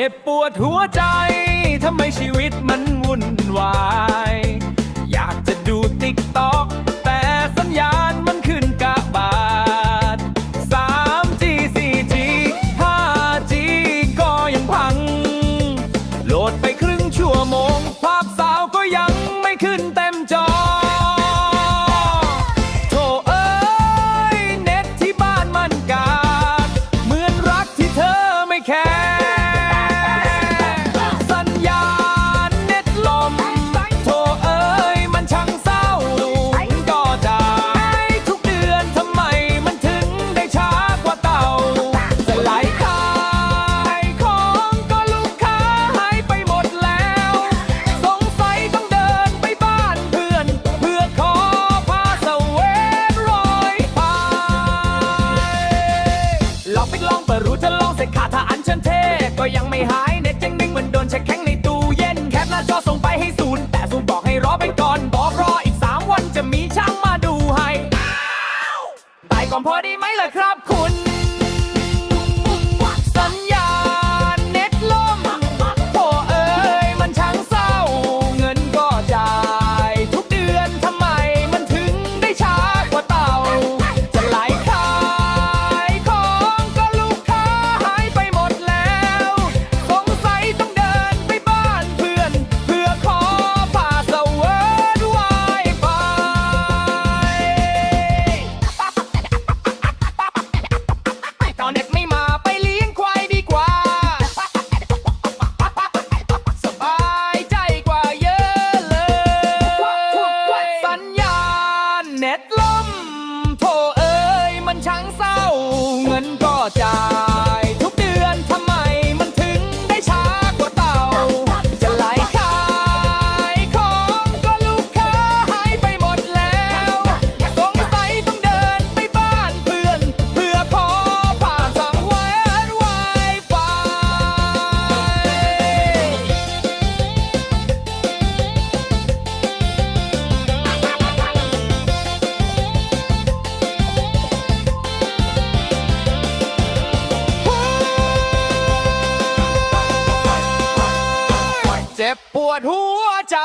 เจ็บปวดหัวใจทำไมชีวิตมันวุ่นวาย กล่อมพอดีไหมล่ะครับคุณ มันช้างเศร้า เงินก็จ่าย เจ็บปวดหัวใจ